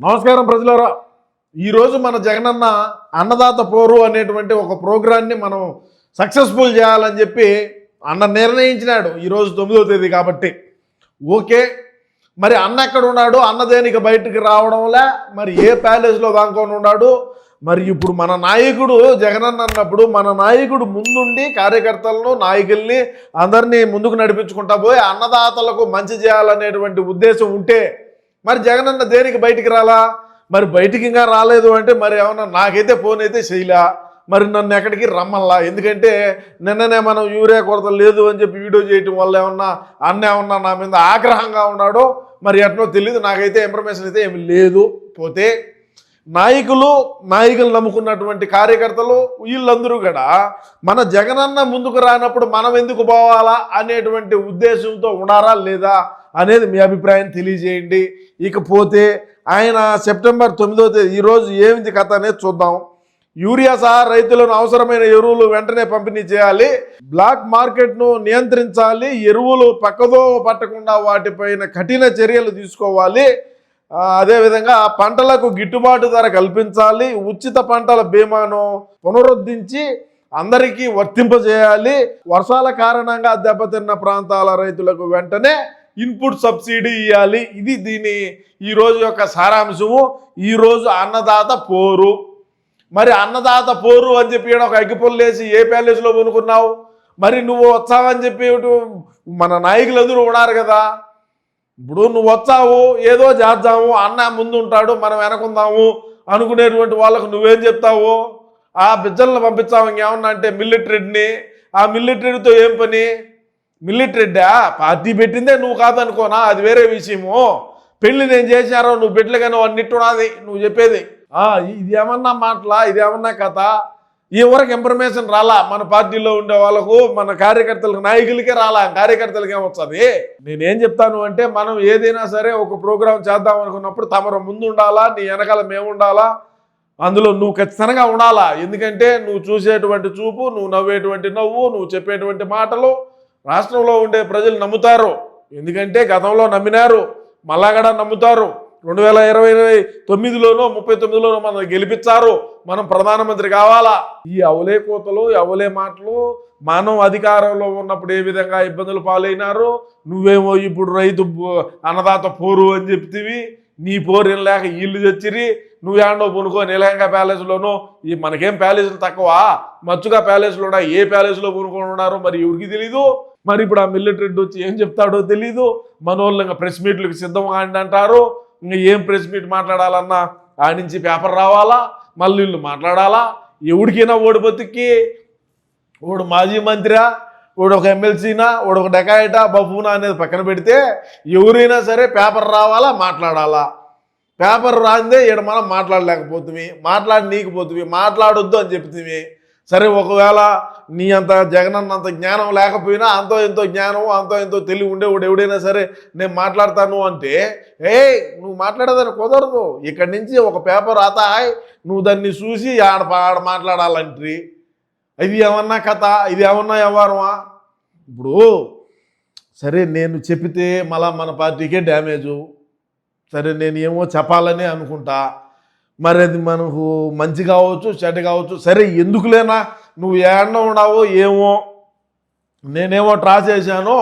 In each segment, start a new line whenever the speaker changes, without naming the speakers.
నమస్కారం ప్రజలారా. ఈరోజు మన జగనన్న అన్నదాత పోరు అనేటువంటి ఒక ప్రోగ్రాన్ని మనం సక్సెస్ఫుల్ చేయాలని చెప్పి అన్న నిర్ణయించినాడు ఈరోజు తొమ్మిదో తేదీ కాబట్టి. ఓకే మరి అన్న ఎక్కడ ఉన్నాడు? అన్న దేనికి బయటికి రావడంలే మరి ఏ ప్యాలెస్లో దాంకొని ఉన్నాడు? మరి ఇప్పుడు మన నాయకుడు జగనన్న అన్నప్పుడు మన నాయకుడు ముందుండి కార్యకర్తలను నాయకుల్ని అందరినీ ముందుకు నడిపించుకుంటా పోయి అన్నదాతలకు మంచి చేయాలనేటువంటి ఉద్దేశం ఉంటే మరి జగనన్న దేనికి బయటికి రాలా? మరి బయటికి ఇంకా రాలేదు అంటే మరి ఏమన్నా నాకైతే ఫోన్ అయితే చేయలే. మరి నన్ను ఎక్కడికి రమ్మల్లా ఎందుకంటే నిన్ననే మనం యూరియా కొరత లేదు అని చెప్పి వీడియో చేయటం వల్ల ఏమన్నా అన్న ఏమన్నా నా మీద ఆగ్రహంగా ఉన్నాడో మరి ఎట్నో తెలియదు నాకైతే ఇన్ఫర్మేషన్ అయితే ఏమి లేదు. పోతే నాయకులు నాయకులు నమ్ముకున్నటువంటి కార్యకర్తలు వీళ్ళందరూ కూడా మన జగనన్న ముందుకు రానప్పుడు మనం ఎందుకు పోవాలా అనేటువంటి ఉద్దేశంతో ఉన్నారా లేదా? అనేది మీ అభిప్రాయం తెలియజేయండి. ఇకపోతే ఆయన సెప్టెంబర్ తొమ్మిదో తేదీ ఈరోజు ఏమిటి కథ అనేది చూద్దాం. యూరియా సహా రైతులను అవసరమైన ఎరువులు వెంటనే పంపిణీ చేయాలి. బ్లాక్ మార్కెట్ను నియంత్రించాలి. ఎరువులు పక్కదో పట్టకుండా వాటిపైన కఠిన చర్యలు తీసుకోవాలి. ఆ, అదేవిధంగా పంటలకు గిట్టుబాటు ధర కల్పించాలి. ఉచిత పంటల బీమాను పునరుద్ధరించి అందరికీ వర్తింపజేయాలి. వర్షాల కారణంగా దెబ్బతిన్న ప్రాంతాల రైతులకు వెంటనే ఇన్పుట్ సబ్సిడీ ఇవ్వాలి ఇది దీని ఈ రోజు యొక్క సారాంశము. ఈరోజు అన్నదాత పోరు. మరి అన్నదాత పోరు అని చెప్పి ఒక అగ్గిపుల్లు వేసి ఏ ప్యాలెస్లో కొనుక్కున్నావు మరి నువ్వు వచ్చావని చెప్పి ఇటు మన నాయకులందరూ ఉన్నారు కదా. ఇప్పుడు నువ్వు వచ్చావు ఏదో చేద్దాము అన్న ముందు ఉంటాడు మనం వెనకుందాము అనుకునేటువంటి వాళ్ళకు నువ్వేం చెప్తావు? ఆ బిజ్జలను పంపించావు ఇంకేమన్నా అంటే మిలిటరీని ఆ మిలిటరీతో ఏం పని? మిలిటరీడా పార్టీ పెట్టిందే నువ్వు కాదనుకోనా? అది వేరే విషయము. పెళ్ళి నేను చేశారో నువ్వు బిడ్డలుగానే అన్నిట్టున్నది నువ్వు చెప్పేది. ఇది ఏమన్నా మాటలా? ఇది ఏమన్నా కథ? ఈ వరకు ఇన్ఫర్మేషన్ రాలా? మన పార్టీలో ఉండే వాళ్ళకు మన కార్యకర్తలకు నాయకులకే రాలా? కార్యకర్తలకి ఏమొస్తుంది? నేనేం చెప్తాను అంటే మనం ఏదైనా సరే ఒక ప్రోగ్రాం చేద్దాం అనుకున్నప్పుడు తమరు ముందు ఉండాలా? నీ వెనకాల మేము ఉండాలా? అందులో నువ్వు ఖచ్చితంగా ఉండాలా? ఎందుకంటే నువ్వు చూసేటువంటి చూపు నువ్వు నవ్వేటువంటి నవ్వు నువ్వు చెప్పేటువంటి మాటలు రాష్ట్రంలో ఉండే ప్రజలు నమ్ముతారు. ఎందుకంటే గతంలో నమ్మినారు. మళ్ళా కూడా నమ్ముతారు. రెండు వేల ఇరవై తొమ్మిదిలోనో ముప్పై తొమ్మిదిలోనో మనం గెలిపించారు మనం ప్రధానమంత్రి కావాలా? ఈ అవలే కోతలు అవలే మాటలు మనం అధికారంలో ఉన్నప్పుడు ఏ విధంగా ఇబ్బందులు పాలైనారు నువ్వేమో ఇప్పుడు రైతు అన్నదాత పోరు అని చెప్తివి. నీ పోరు లేక ఇల్లు తెచ్చిరి. నువ్వు ఏండో కొనుక్కో నీలంగా ప్యాలెస్లోనూ ఈ మనకేం ప్యాలెస్లు తక్కువ? మచ్చుగా ప్యాలెస్లు ఉన్నాయి. ఏ ప్యాలెస్లో కొనుక్కొని ఉన్నారు? మరి ఎవరికి తెలీదు? మరి ఇప్పుడు ఆ మిలిటరీ వచ్చి ఏం చెప్తాడో తెలీదు. మనోళ్ళు ఇంకా ప్రెస్ మీట్లకు సిద్ధం కాండి అంటారు. ఇంకా ఏం ప్రెస్ మీట్ మాట్లాడాలన్నా? ఆ నుంచి పేపర్ రావాలా? మళ్ళీ వీళ్ళు మాట్లాడాలా? ఎవడికైనా ఓడి బతికి ఓడు మాజీ మంత్రా వాడు ఒక ఎమ్మెల్సీనా? వాడు ఒక డెకాయిటా? బఫూనా అనేది పక్కన పెడితే ఎవరైనా సరే పేపర్ రావాలా? మాట్లాడాలా? పేపర్ రాందే ఇక్కడ మనం మాట్లాడలేకపోతుంది మాట్లాడి నీకపోతుంది మాట్లాడొద్దు అని చెప్తుంది సరే ఒకవేళ నీ అంత జగనన్న అంత జ్ఞానం లేకపోయినా అంతో ఎంతో జ్ఞానం అంతో ఎంతో తెలివి ఉండేవాడు ఎవడైనా సరే నేను మాట్లాడతాను అంటే ఏ నువ్వు మాట్లాడేదాన్ని కుదరదు. ఇక్కడి నుంచి ఒక పేపర్ ఆతాయ్ నువ్వు దాన్ని చూసి ఆడ ఆడ మాట్లాడాలంట్రి. ఇది ఏమన్నా కథ? ఇది ఏమన్నా వ్యవహారమా? ఇప్పుడు సరే నేను చెప్పితే మళ్ళా మన పార్టీకే డ్యామేజు. సరే నేను ఏమో చెప్పాలని అనుకుంటా. మరి అది మనకు మంచి కావచ్చు చెడ్డ కావచ్చు సరే ఎందుకులేనా? నువ్వు ఏడన్నా ఉన్నావో ఏమో? నేనేమో ట్రా చేశాను?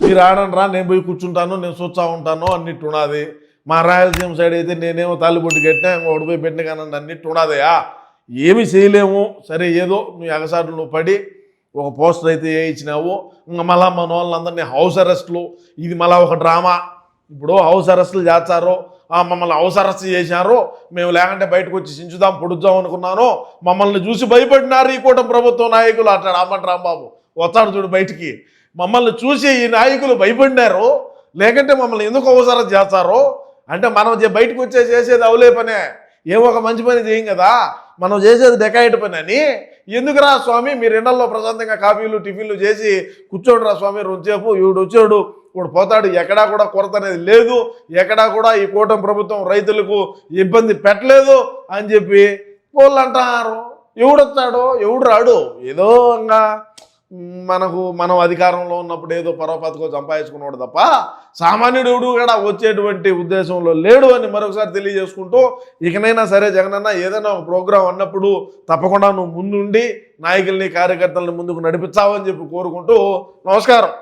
మీరు ఆడండి రా నేను పోయి కూర్చుంటాను నేను చూస్తా ఉంటాను అన్నిట్టు ఉన్నది. మా రాయలసీమ సైడ్ అయితే నేనేమో తాలిబొట్టు కట్టినా ఒకటి పోయి పెట్టిన కానీ అన్నిట్టు ఉన్నదయా ఏమి చేయలేము. సరే ఏదో నువ్వు ఎగసాటులో నువ్వు పడి ఒక పోస్టర్ అయితే వేయించినావు. ఇంకా మళ్ళా మన వాళ్ళందరినీ హౌస్ అరెస్ట్లు. ఇది మళ్ళా ఒక డ్రామా. ఇప్పుడు హౌస్ అరెస్టులు చేస్తారు మమ్మల్ని హౌస్ చేశారో మేము లేకుంటే బయటకు వచ్చి చించుదాం పొడుద్దాం అనుకున్నాను మమ్మల్ని చూసి భయపడినారు ఈ కూటమి ప్రభుత్వ నాయకులు అంటాడు అమ్మటి రాంబాబు. వస్తాడు చూడు బయటికి. మమ్మల్ని చూసి ఈ నాయకులు భయపడినారు లేకంటే మమ్మల్ని ఎందుకు అవసరం చేస్తారో చేస్తారు అంటే మనం చే- బయటకు వచ్చే చేసేది అవలే పనే. ఏమో ఒక మంచి పని చేయం కదా మనం చేసేది డెకాయిట్ పని అని. ఎందుకురా స్వామి మీరు ఎండల్లో ప్రశాంతంగా కాఫీలు టిఫిన్లు చేసి కూర్చోడు రా స్వామి రెండుసేపు ఈవిడు వచ్చాడు. ఇప్పుడు పోతాడు ఎక్కడా కూడా కొరత అనేది లేదు ఎక్కడా కూడా ఈ కూటమి ప్రభుత్వం రైతులకు ఇబ్బంది పెట్టలేదు అని చెప్పి వాళ్ళు ఎవడు ఎవడొస్తాడో ఎవడు రాడు ఏదో ఇంకా మనకు మనం అధికారంలో ఉన్నప్పుడు ఏదో పరోపతికో సంపాదించుకున్నాడు తప్ప సామాన్యుడు కూడా వచ్చేటువంటి ఉద్దేశంలో లేడు అని మరొకసారి తెలియజేసుకుంటూ ఇకనైనా సరే జగనన్న ఏదైనా ఒక ప్రోగ్రాం అన్నప్పుడు తప్పకుండా నువ్వు ముందుండి నాయకుల్ని కార్యకర్తల్ని ముందుకు నడిపించావని చెప్పి కోరుకుంటూ నమస్కారం.